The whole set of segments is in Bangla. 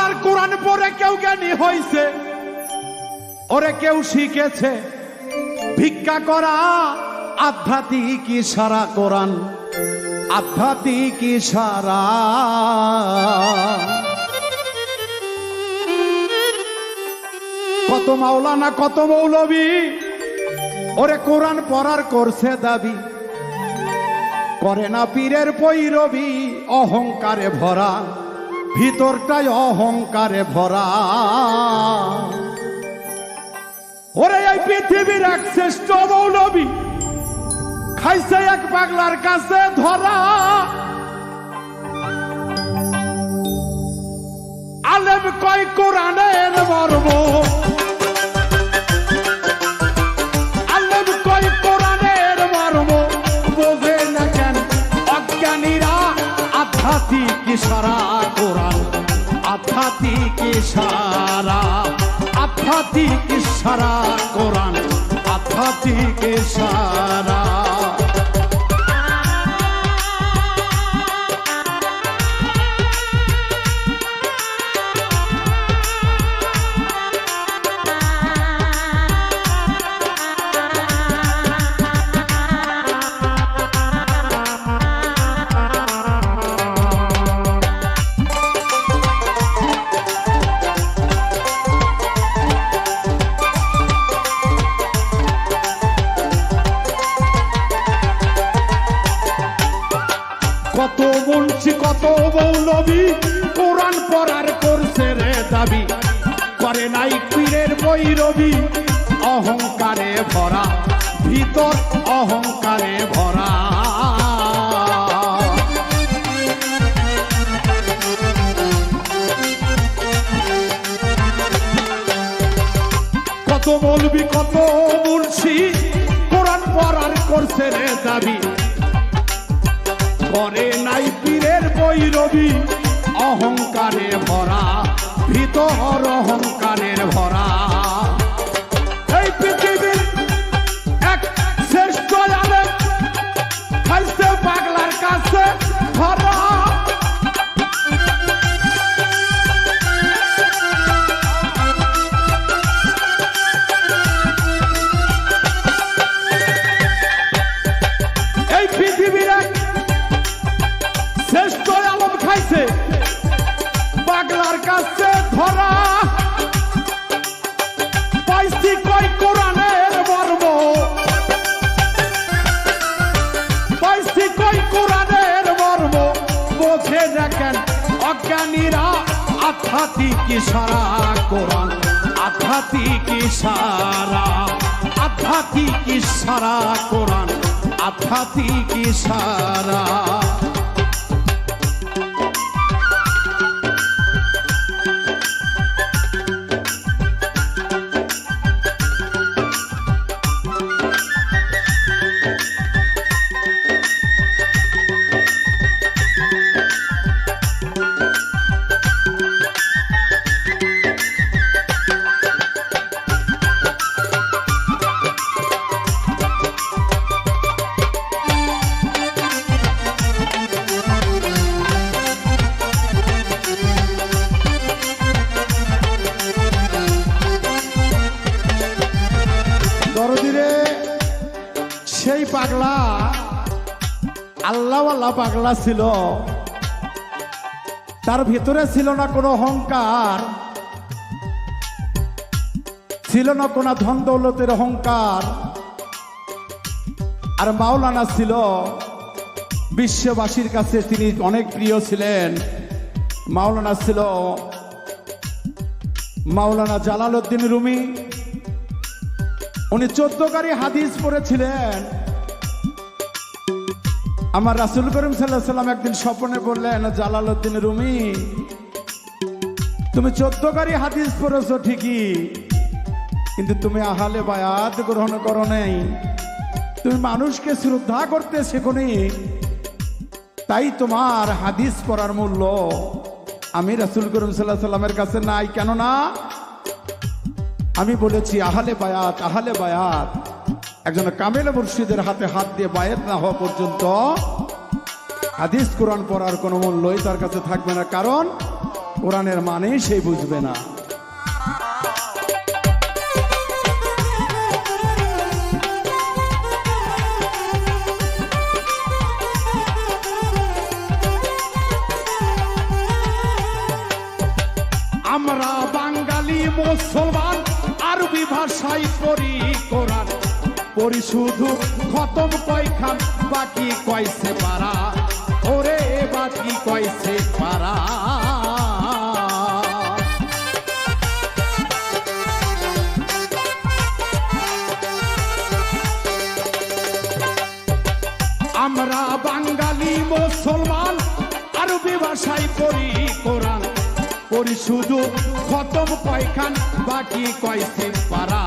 আল্লাহর কোরআন পড়ে কেউ জ্ঞানী হইছে, ওরে কেউ শিখেছে। ভিক্ষা করা আধ্যাত্মিক সারা কোরআন আধ্যাত্মিক সারা কত মাওলানা, কত মৌলবী, ওরে কোরআন পড়ার করছে দাবি। করে না পীরের পৈরবি, অহংকারে ভরা। ভিতরটাই অহংকারে ভরা। ওরে, এই পৃথিবীর এক শ্রেষ্ঠ মৌলবী খাইছে এক পাগলার কাছে ধরা। আলেম কয় কোরআনের মর্ম? কয় সারা আধ্যাত্মিক সারা আধ্যাত্মিক সারা কোরআন আধ্যাত্মিক সারা মৌলবী কোরআন পড়ার করছে রে দাবি। করে নাই পীরের বৈরবী অহংকারে ভরা, ভিতর অহংকারে ভরা। কত বলবি, কত বলছি কোরআন পড়ার করছে রে দাবি। করে নাই পীরের বৈরবি অহংকারে ভরা ভিতর অহংকারের ভরা। এই পৃথিবীর বোঝে দেখেন অজ্ঞানীরা আধ্যাত্মিক সারা কোরআন আধ্যাত্মিক সারা আধ্যাত্মিক সারা কোরআন আধ্যাত্মিক সারা সেই পাগলা, আল্লাহ আল্লাহ পাগলা ছিল। তার ভিতরে ছিল না কোনো অহংকার, ছিল না কোনো ধন দৌলতের অহংকার। আর মাওলানা ছিল, বিশ্ববাসীর কাছে তিনি অনেক প্রিয় ছিলেন। মাওলানা ছিল মাওলানা জালাল উদ্দিন রুমি। উনি চোদ্দকারী হাদিস পড়েছিলেন। আমার রাসুল করিম সাল্লাহ সাল্লাম একদিন স্বপ্নে বললেন জালালউদ্দিন রুমি, তুমি চোদ্দকারী হাদিস পড়েছো ঠিকই, কিন্তু তুমি আহালে বায়াত গ্রহণ করো নাই। তুমি মানুষকে শ্রদ্ধা করতে শেখনি, তাই তোমার হাদিস পড়ার মূল্য আমি রাসুল করিম সাল্লাহ সাল্লামের কাছে নাই। কেননা, আমি বলেছি, আহালে বায়াত আহালে বায়াত একজন কামেল মুর্শিদের হাতে হাত দিয়ে বায়াত না হওয়া পর্যন্ত হাদিস কোরআন পড়ার কোনো মূল্যই তার কাছে থাকবে না, কারণ কোরআনের মানে সে বুঝবে না। আমরা বাঙালি মুসলমান, আরবি ভাষায় পড়ি। পড়ি শুধু খতম কয়খান, বাকি কয়সে পারা ওরে, বাকি কয়সে পারা আমরা বাঙালি, মুসলমান, আরবি ভাষায় পড়ি কোরআন। পড়ি শুধু খতম কয়খান, বাকি কয়সে পারা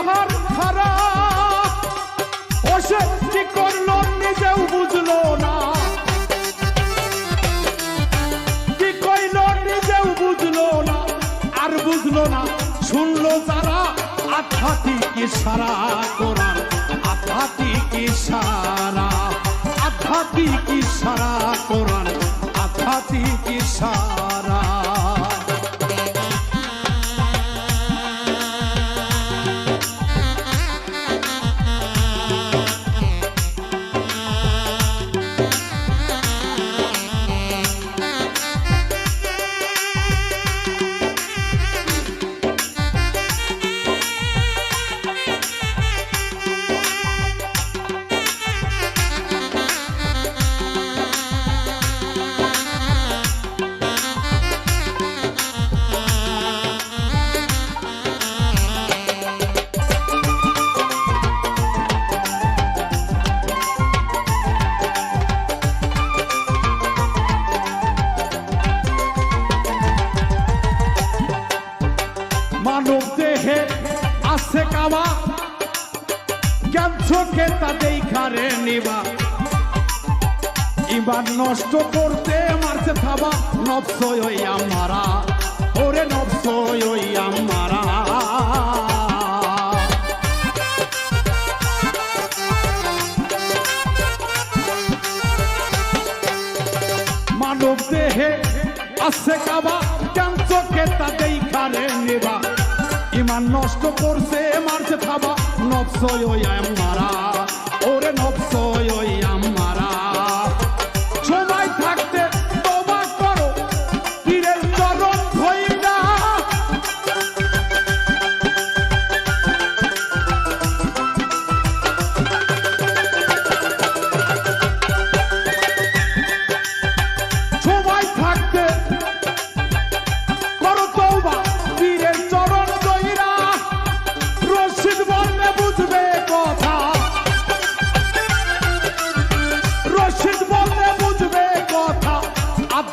নেকির পাহাড় খারা ও সে কি করল নিজেও বুঝলো না। কি কইলো নিজেও বুঝলো না, আর বুঝলো না। শুনলো যারা আধ্যাত্মিক সারা কোরআন আধ্যাত্মিক সারা আধ্যাত্মিক সারা কোরআন আধ্যাত্মিক সারা। চোখে তা দেখারে নিবা? ইমান নষ্ট করতে মারছে থাবা ওই আমারা। ওরে ওই আমারা। মানব দেহে আছে কাবা কেন চোখে তা দেখারে নিবা। ইমান নষ্ট করছে মারছে থাবা ওই আমারা ওরে নবসই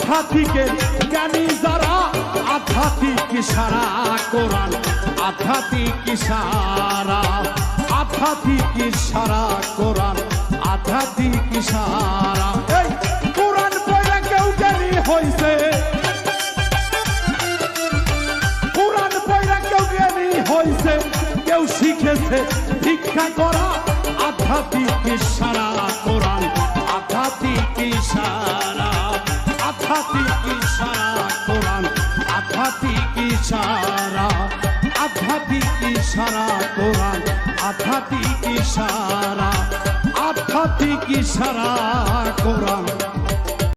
আধ্যাত্মিকের জ্ঞানী যারা, আধ্যাত্মিক সারা কোরআন আধ্যাত্মিক সারা আধ্যাত্মিক সারা কোরআন আধ্যাত্মিক সারা এই কোরআন পড়ে কেউ জ্ঞানী হইছে? কোরআন পড়ে কেউ জ্ঞানী হইছে? কেউ শিখেছে ভিক্ষা করা, আধ্যাত্মিক সারা কোরআন সারা আধ্যাত্মিক সারা কোরআন আধ্যাত্মিক সারা আধ্যাত্মিক সারা কোরআন।